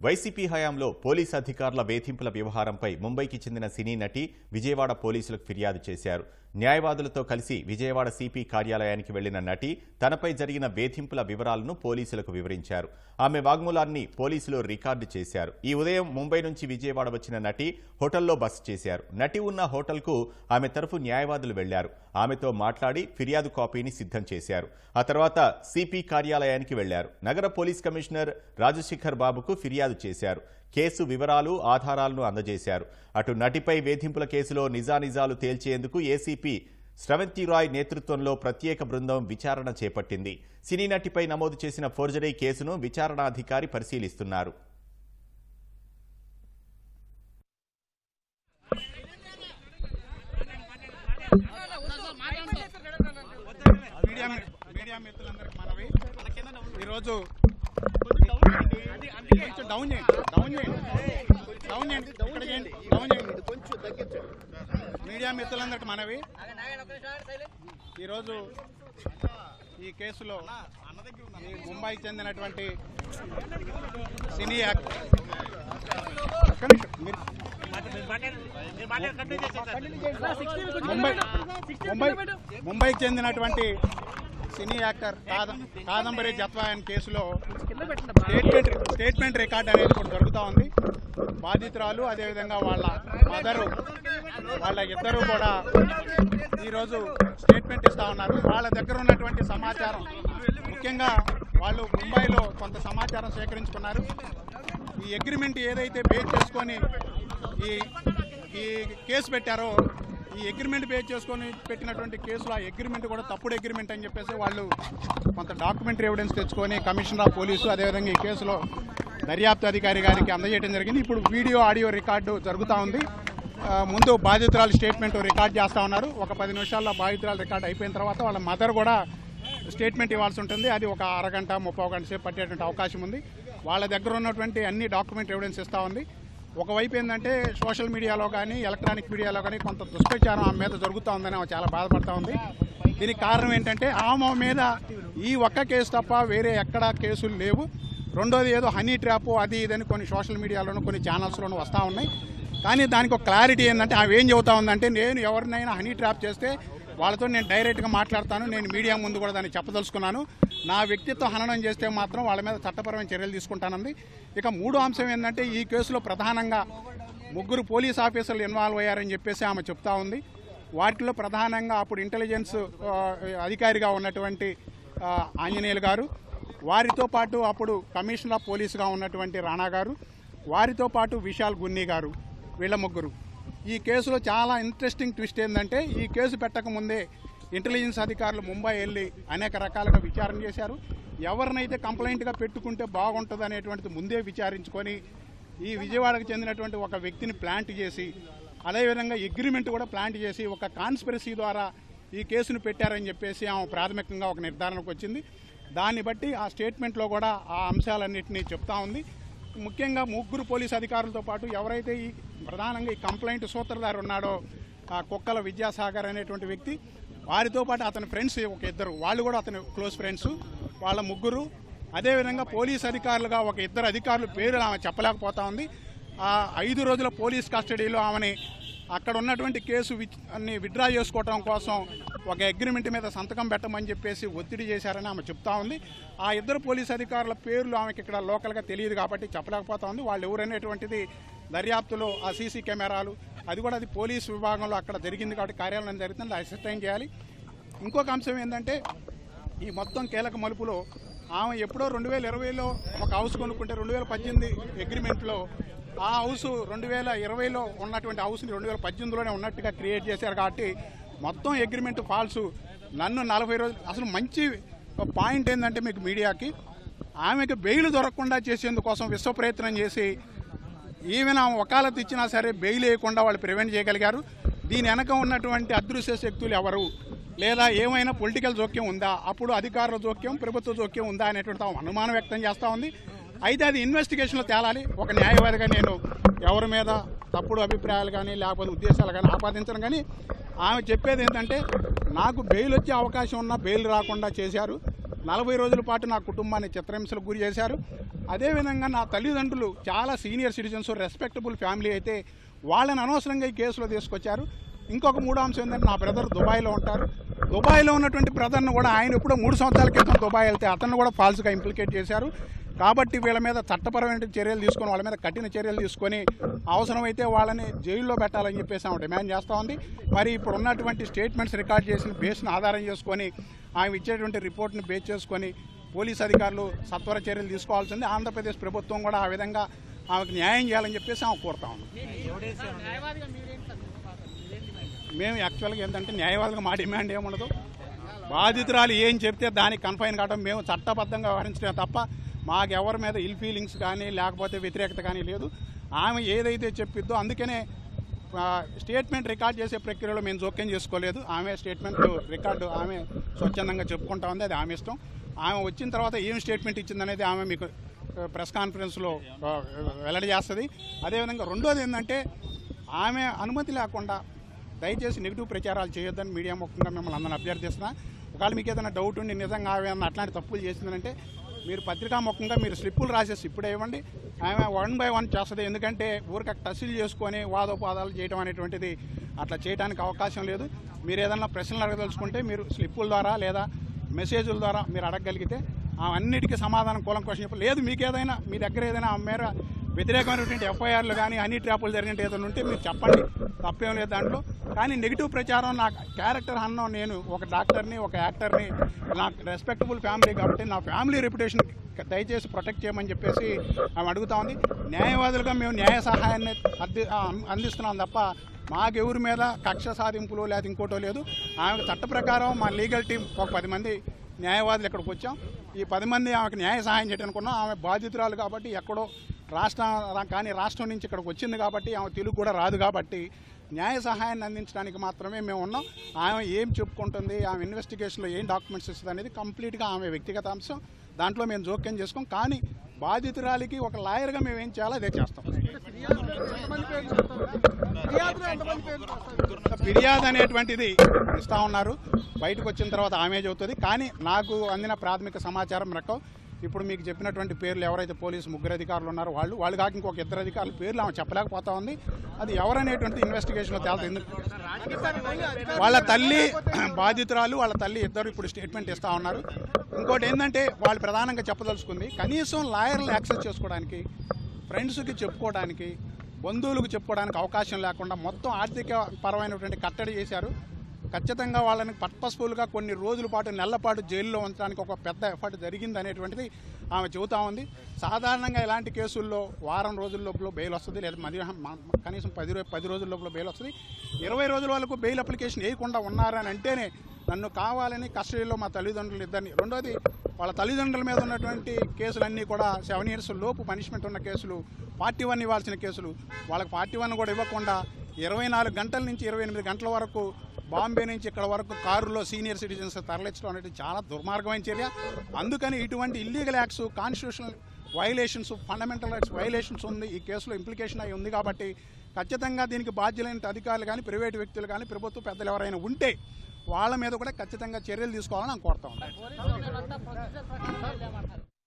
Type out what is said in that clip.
YCP హయాంలో police అధికారుల వేధింపుల వ్యవహారంపై ముంబైకి చెందిన సినీ నటి విజయవాడ పోలీసులకు ఫిర్యాదు చేశారు. న్యాయవాదులతో కలిసి విజయవాడ సిపి కార్యాలయానికి వెళ్ళిన నటి తనపై జరిగిన వేధింపుల వివరాలను పోలీసులకు వివరించారు. ఆమె వాగ్మూలాన్ని పోలీసులు రికార్డు చేశారు. ఈ ఉదయం ముంబై నుంచి విజయవాడ వచ్చిన నటి హోటల్లో బస చేశారు. నటి ఉన్న హోటల్కు ఆమె తరఫు న్యాయవాదులు వెళ్ళారు. ఆమెతో మాట్లాడి ఫిర్యాదు కాపీని సిద్ధం చేశారు. ఆ తర్వాత సిపి కార్యాలయానికి వెళ్ళారు. నగర పోలీస్ కమిషనర్ రాజశేఖర్ బాబుకు ఫిర్యాదు చేశారు. కేసు వివరాలు ఆధారాలను అందజేశారు. అటు నటిపై వేధింపుల కేసులో నిజానిజాలు తేల్చేందుకు ఏసీపీ స్రవంతి రాయ్ నేతృత్వంలో ప్రత్యేక బృందం విచారణ చేపట్టింది. సినీ నటిపై నమోదు చేసిన ఫోర్జరీ కేసును విచారణాధికారి పరిశీలిస్తున్నారు. ఈరోజు కొంచెం డౌన్ చేయండి. డౌన్ చేయండి. డౌన్ చేయండి. ఇక్కడ చేయండి డౌన్ చేయండి. కొంచెం తగ్గించండి. మీడియా మిత్రులందరికీ మనవి. ఈరోజు ఈ కేసులో ఈ ముంబైకి చెందినటువంటి సినీ యాక్ట్ ఒక్క నిమిషం. మీరు ముంబై ముంబై ముంబైకి చెందినటువంటి సినీ యాక్టర్ కాద- కాదంబరి జత్వాయన్ కేసులో స్టేట్మెంట్ స్టేట్మెంట్ రికార్డ్ అనేది ఇప్పుడు జరుగుతూ ఉంది. బాధితురాలు అదేవిధంగా వాళ్ళ మదరు వాళ్ళ ఇద్దరు కూడా ఈరోజు స్టేట్మెంట్ ఇస్తూ ఉన్నారు. వాళ్ళ దగ్గర ఉన్నటువంటి సమాచారం ముఖ్యంగా వాళ్ళు ముంబైలో కొంత సమాచారం సేకరించుకున్నారు. ఈ అగ్రిమెంట్ ఏదైతే పే చేసుకొని ఈ ఈ కేసు పెట్టారో ఈ అగ్రిమెంట్ బేస్ చేసుకొని పెట్టినటువంటి కేసులో ఆ అగ్రిమెంట్ కూడా తప్పుడు అగ్రిమెంట్ అని చెప్పేసి వాళ్ళు కొంత డాక్యుమెంటరీ ఎవిడెన్స్ తెచ్చుకొని కమిషనర్ ఆఫ్ పోలీసు అదేవిధంగా ఈ కేసులో దర్యాప్తు అధికారి గారికి అందజేయడం జరిగింది. ఇప్పుడు వీడియో ఆడియో రికార్డు జరుగుతూ ఉంది. ముందు బాధితురాలు స్టేట్మెంట్ రికార్డ్ చేస్తూ ఉన్నారు. ఒక పది నిమిషాల్లో బాధితురాలు రికార్డ్ అయిపోయిన తర్వాత వాళ్ళ మదర్ కూడా స్టేట్మెంట్ ఇవ్వాల్సి ఉంటుంది. అది ఒక అరగంట ముప్పై గంట సేపు పట్టేటువంటి అవకాశం ఉంది. వాళ్ళ దగ్గర ఉన్నటువంటి అన్ని డాక్యుమెంట్ ఎవిడెన్స్ ఇస్తూ ఉంది. ఒకవైపు ఏంటంటే సోషల్ మీడియాలో కానీ ఎలక్ట్రానిక్ మీడియాలో కానీ కొంత దుష్ప్రచారం ఆమె మీద జరుగుతూ ఉందని ఆమె చాలా బాధపడతా ఉంది. దీనికి కారణం ఏంటంటే ఆమె మీద ఈ ఒక్క కేసు తప్ప వేరే ఎక్కడా కేసులు లేవు. రెండోది ఏదో హనీ ట్రాప్ అది ఇదని కొన్ని సోషల్ మీడియాలోనూ కొన్ని ఛానల్స్లోనూ వస్తూ ఉన్నాయి. కానీ దానికి ఒక క్లారిటీ ఏంటంటే ఆమె ఏం చెబుతా ఉందంటే నేను ఎవరినైనా హనీ ట్రాప్ చేస్తే వాళ్ళతో నేను డైరెక్ట్గా మాట్లాడతాను నేను మీడియా ముందు కూడా దాన్ని చెప్పదలుచుకున్నాను. నా వ్యక్తిత్వం హననం చేస్తే మాత్రం వాళ్ళ మీద చట్టపరమైన చర్యలు తీసుకుంటానంది. ఇక మూడో అంశం ఏంటంటే ఈ కేసులో ప్రధానంగా ముగ్గురు పోలీస్ ఆఫీసర్లు ఇన్వాల్వ్ అయ్యారని చెప్పేసి ఆమె చెప్తా ఉంది. వాటిలో ప్రధానంగా అప్పుడు ఇంటెలిజెన్స్ అధికారిగా ఉన్నటువంటి ఆంజనేయులు గారు. వారితో పాటు అప్పుడు కమిషనర్ ఆఫ్ పోలీసుగా ఉన్నటువంటి రాణా గారు. వారితో పాటు విశాల్ గున్ని గారు వీళ్ళ ముగ్గురు. ఈ కేసులో చాలా ఇంట్రెస్టింగ్ ట్విస్ట్ ఏంటంటే ఈ కేసు పెట్టకముందే ఇంటెలిజెన్స్ అధికారులు ముంబై వెళ్ళి అనేక రకాలుగా విచారణ చేశారు. ఎవరినైతే కంప్లైంట్గా పెట్టుకుంటే బాగుంటుంది అనేటువంటిది ముందే విచారించుకొని ఈ విజయవాడకు చెందినటువంటి ఒక వ్యక్తిని ప్లాంట్ చేసి అదేవిధంగా అగ్రిమెంట్ కూడా ప్లాంట్ చేసి ఒక కాన్స్పిరసీ ద్వారా ఈ కేసును పెట్టారని చెప్పేసి ఆమె ప్రాథమికంగా ఒక నిర్ధారణకు వచ్చింది. దాన్ని బట్టి ఆ స్టేట్మెంట్లో కూడా ఆ అంశాలన్నింటినీ చెప్తా ఉంది. ముఖ్యంగా ముగ్గురు పోలీస్ అధికారులతో పాటు ఎవరైతే ఈ ప్రధానంగా ఈ కంప్లైంట్ సూత్రధారి ఉన్నాడో ఆ కుక్కల విద్యాసాగర్ అనేటువంటి వ్యక్తి వారితో పాటు అతని ఫ్రెండ్స్ ఒక ఇద్దరు వాళ్ళు కూడా అతని క్లోజ్ ఫ్రెండ్స్ వాళ్ళ ముగ్గురు. అదేవిధంగా పోలీస్ అధికారులుగా ఒక ఇద్దరు అధికారులు పేరు ఆమె చెప్పలేకపోతా ఉంది. ఆ ఐదు రోజుల పోలీస్ కస్టడీలో ఆమెని అక్కడ ఉన్నటువంటి కేసు అన్ని విత్డ్రా చేసుకోవటం కోసం ఒక అగ్రిమెంట్ మీద సంతకం పెట్టమని చెప్పేసి ఒత్తిడి చేశారని ఆమె చెప్తా ఉంది. ఆ ఇద్దరు పోలీస్ అధికారుల పేర్లు ఆమెకి ఇక్కడ లోకల్గా తెలియదు కాబట్టి చెప్పలేకపోతా ఉంది. వాళ్ళు ఎవరనేటువంటిది దర్యాప్తులో ఆ సీసీ కెమెరాలు అది కూడా అది పోలీసు విభాగంలో అక్కడ జరిగింది కాబట్టి కార్యాలయం జరుగుతుంది అసిస్టైన్ చేయాలి. ఇంకొక అంశం ఏంటంటే ఈ మొత్తం కీలక మలుపులో ఆమె ఎప్పుడో రెండు వేల ఇరవైలో ఒక హౌస్ కొనుక్కుంటే రెండు వేల పద్దెనిమిది అగ్రిమెంట్లో ఆ హౌస్ రెండు వేల ఇరవైలో ఉన్నటువంటి హౌస్ని రెండు వేల పద్దెనిమిదిలోనే ఉన్నట్టుగా క్రియేట్ చేశారు కాబట్టి మొత్తం అగ్రిమెంట్ ఫాల్స్ నన్ను నలభై రోజులు అసలు మంచి పాయింట్ ఏంటంటే మీకు మీడియాకి ఆమెకు బెయిల్ దొరకకుండా చేసేందుకోసం విశ్వ ప్రయత్నం చేసి ఈవెన్ ఆమె వకాలత్ ఇచ్చినా సరే బెయిల్ వేయకుండా వాళ్ళు ప్రివెంట్ చేయగలిగారు. దీని వెనక ఉన్నటువంటి అదృశ్య శక్తులు ఎవరు? లేదా ఏమైనా పొలిటికల్ జోక్యం ఉందా? అప్పుడు అధికారుల జోక్యం ప్రభుత్వ జోక్యం ఉందా అనేటువంటి ఆమె అనుమానం వ్యక్తం చేస్తూ ఉంది. అయితే అది ఇన్వెస్టిగేషన్లో తేలాలి. ఒక న్యాయవాదిగా నేను ఎవరి మీద తప్పుడు అభిప్రాయాలు కానీ లేకపోతే ఉద్దేశాలు కానీ ఆపాదించడం కానీ ఆమె చెప్పేది ఏంటంటే నాకు బెయిల్ వచ్చే అవకాశం ఉన్నా బెయిల్ రాకుండా చేశారు. నలభై రోజుల పాటు నా కుటుంబాన్ని చిత్రహింసలకు గురి చేశారు. అదేవిధంగా నా తల్లిదండ్రులు చాలా సీనియర్ సిటిజన్స్ రెస్పెక్టబుల్ ఫ్యామిలీ అయితే వాళ్ళని అనవసరంగా ఈ కేసులో తీసుకొచ్చారు. ఇంకొక మూడో అంశం ఏంటంటే నా బ్రదర్ దుబాయ్లో ఉంటారు. దుబాయ్లో ఉన్నటువంటి బ్రదర్ను కూడా ఆయన ఎప్పుడో మూడు సంవత్సరాల క్రితం దుబాయ్ వెళ్తే అతను కూడా ఫాల్స్గా ఇంప్లికేట్ చేశారు. కాబట్టి వీళ్ళ మీద చట్టపరమైన చర్యలు తీసుకొని వాళ్ళ మీద కఠిన చర్యలు తీసుకొని అవసరమైతే వాళ్ళని జైల్లో పెట్టాలని చెప్పేసి ఆమె డిమాండ్ చేస్తూ ఉంది. మరి ఇప్పుడు ఉన్నటువంటి స్టేట్మెంట్స్ రికార్డ్ చేసిన బేస్ను ఆధారం చేసుకొని ఆమె ఇచ్చేటువంటి రిపోర్ట్ని బేస్ చేసుకొని పోలీస్ అధికారులు సత్వర చర్యలు తీసుకోవాల్సింది. ఆంధ్రప్రదేశ్ ప్రభుత్వం కూడా ఆ విధంగా ఆమెకు న్యాయం చేయాలని చెప్పేసి ఆమె కోరుతా ఉన్నాం మేము యాక్చువల్గా ఏంటంటే న్యాయవాదిగా మా డిమాండ్ ఏముండదు. బాధితురాలు ఏం చెప్తే దానికి కన్ఫైన్ కావడం మేము చట్టబద్ధంగా వ్యవహరించడమే తప్ప మాకు ఎవరి మీద ఇల్ ఫీలింగ్స్ కానీ లేకపోతే వ్యతిరేకత కానీ లేదు. ఆమె ఏదైతే చెప్పిద్దో అందుకనే స్టేట్మెంట్ రికార్డ్ చేసే ప్రక్రియలో మేము జోక్యం చేసుకోలేదు. ఆమె స్టేట్మెంట్ రికార్డు ఆమె స్వచ్ఛందంగా చెప్పుకుంటా ఉంది అది ఆమె ఇష్టం. ఆమె వచ్చిన తర్వాత ఏం స్టేట్మెంట్ ఇచ్చిందనేది ఆమె మీకు ప్రెస్ కాన్ఫరెన్స్లో వెల్లడి చేస్తుంది. అదేవిధంగా రెండోది ఏంటంటే ఆమె అనుమతి లేకుండా దయచేసి నెగిటివ్ ప్రచారాలు చేయొద్దని మీడియా ముఖ్యంగా మిమ్మల్ని అందరిని అభ్యర్థిస్తున్నా. ఒకవేళ మీకు ఏదైనా డౌట్ ఉండి నిజంగా ఆమె అట్లాంటి తప్పులు చేసిందంటే మీరు పత్రికాముఖంగా మీరు స్లిప్పులు రాసేసి ఇప్పుడు ఇవ్వండి. ఆమె వన్ బై వన్ చేస్తుంది. ఎందుకంటే ఊరికి టసిల్ చేసుకొని వాదోపాదాలు చేయడం అనేటువంటిది అట్లా చేయడానికి అవకాశం లేదు. మీరు ఏదైనా ప్రశ్నలు అడగదలుచుకుంటే మీరు స్లిప్పుల ద్వారా లేదా మెసేజ్ల ద్వారా మీరు అడగగలిగితే ఆ అన్నిటికీ సమాధానం కూలం క్వశ్చన్ లేదు మీకు ఏదైనా మీ దగ్గర ఏదైనా ఆ మేర వ్యతిరేకమైనటువంటి ఎఫ్ఐఆర్లు కానీ అన్ని ట్రాపులు జరిగినట్టు ఏదైనా ఉంటే మీరు చెప్పండి. తప్పేం లేదు దాంట్లో. కానీ నెగిటివ్ ప్రచారం నా క్యారెక్టర్ అన్నం నేను ఒక డాక్టర్ని ఒక యాక్టర్ని నాకు రెస్పెక్టబుల్ ఫ్యామిలీ కాబట్టి నా ఫ్యామిలీ రెప్యుటేషన్ దయచేసి ప్రొటెక్ట్ చేయమని చెప్పేసి ఆమె అడుగుతా ఉంది. న్యాయవాదులుగా మేము న్యాయ సహాయాన్ని అంది అందిస్తున్నాం తప్ప మాకెవరి మీద కక్ష సాధింపులు లేదా ఇంకోటో లేదు. ఆమెకు చట్ట ప్రకారం మా లీగల్ టీం ఒక పది మంది న్యాయవాదులు ఇక్కడికి వచ్చాం. ఈ పది మంది ఆమెకు న్యాయ సహాయం చేయడానుకున్నాం ఆమె బాధితురాలు కాబట్టి ఎక్కడో రాష్ట్రం కానీ రాష్ట్రం నుంచి ఇక్కడికి వచ్చింది కాబట్టి ఆమె తెలుగు కూడా రాదు కాబట్టి న్యాయ సహాయాన్ని అందించడానికి మాత్రమే మేము ఉన్నాం. ఆమె ఏం చెప్పుకుంటుంది ఆమె ఇన్వెస్టిగేషన్లో ఏం డాక్యుమెంట్స్ ఇస్తుంది అనేది కంప్లీట్గా ఆమె వ్యక్తిగత అంశం. దాంట్లో మేము జోక్యం చేసుకోం. కానీ బాధితురాలికి ఒక లాయర్గా మేము ఏం చేయాలో అదే చేస్తాం. ఫిర్యాదు అనేటువంటిది ఇస్తా ఉన్నారు. బయటకు వచ్చిన తర్వాత ఆమె చెబుతుంది. కానీ నాకు అందిన ప్రాథమిక సమాచారం మేరకు ఇప్పుడు మీకు చెప్పినటువంటి పేర్లు ఎవరైతే పోలీసు ముగ్గురు అధికారులు ఉన్నారో వాళ్ళు వాళ్ళు కాక ఇంకొక ఇద్దరు అధికారుల పేర్లు ఆమె చెప్పలేకపోతా ఉంది. అది ఎవరనేటువంటి ఇన్వెస్టిగేషన్లో తేలుతుంది ఎందుకు? వాళ్ళ తల్లి బాధితురాలు వాళ్ళ తల్లి ఇద్దరు ఇప్పుడు స్టేట్మెంట్ ఇస్తా ఉన్నారు. ఇంకోటి ఏంటంటే వాళ్ళు ప్రధానంగా చెప్పదలుచుకుంది కనీసం లాయర్లు యాక్సెస్ చేసుకోవడానికి ఫ్రెండ్స్కి చెప్పుకోవడానికి బంధువులకు చెప్పుకోవడానికి అవకాశం లేకుండా మొత్తం ఆర్థిక పరమైనటువంటి కట్టడి చేశారు. ఖచ్చితంగా వాళ్ళని పర్పస్ఫుల్గా కొన్ని రోజుల పాటు నెలల పాటు జైల్లో ఉంచడానికి ఒక పెద్ద ఎఫర్ట్ జరిగింది అనేటువంటిది ఆమె చెబుతా ఉంది. సాధారణంగా ఇలాంటి కేసుల్లో వారం రోజుల లోపల బెయిల్ వస్తుంది లేదా మధ్యాహ్నం కనీసం పది పది రోజుల లోపల బెయిల్ వస్తుంది. ఇరవై రోజుల వరకు బెయిల్ అప్లికేషన్ వేయకుండా ఉన్నారని అంటేనే నన్ను కావాలని కస్టడీలో మా తల్లిదండ్రులు ఇద్దరిని రెండోది వాళ్ళ తల్లిదండ్రుల మీద ఉన్నటువంటి కేసులన్నీ కూడా సెవెన్ ఇయర్స్ లోపు పనిష్మెంట్ ఉన్న కేసులు పార్టీ వన్ ఇవ్వాల్సిన కేసులు వాళ్ళకి పార్టీ వన్ కూడా ఇవ్వకుండా ఇరవై నాలుగు గంటల నుంచి ఇరవై ఎనిమిది గంటల వరకు బాంబే నుంచి ఇక్కడ వరకు కారులో సీనియర్ సిటిజన్స్ తరలించడం అనేది చాలా దుర్మార్గమైన చర్య. అందుకని ఇటువంటి illegal acts constitutional violations fundamental rights violations ఉంది. ఈ కేసులో ఇంప్లికేషన్ అయి ఉంది కాబట్టి ఖచ్చితంగా దీనికి బాధ్యులైన అధికారులు కానీ ప్రైవేటు వ్యక్తులు కానీ ప్రభుత్వ పెద్దలు ఎవరైనా ఉంటే వాళ్ళ మీద కూడా ఖచ్చితంగా చర్యలు తీసుకోవాలని నేను కోరుతా ఉన్నాను.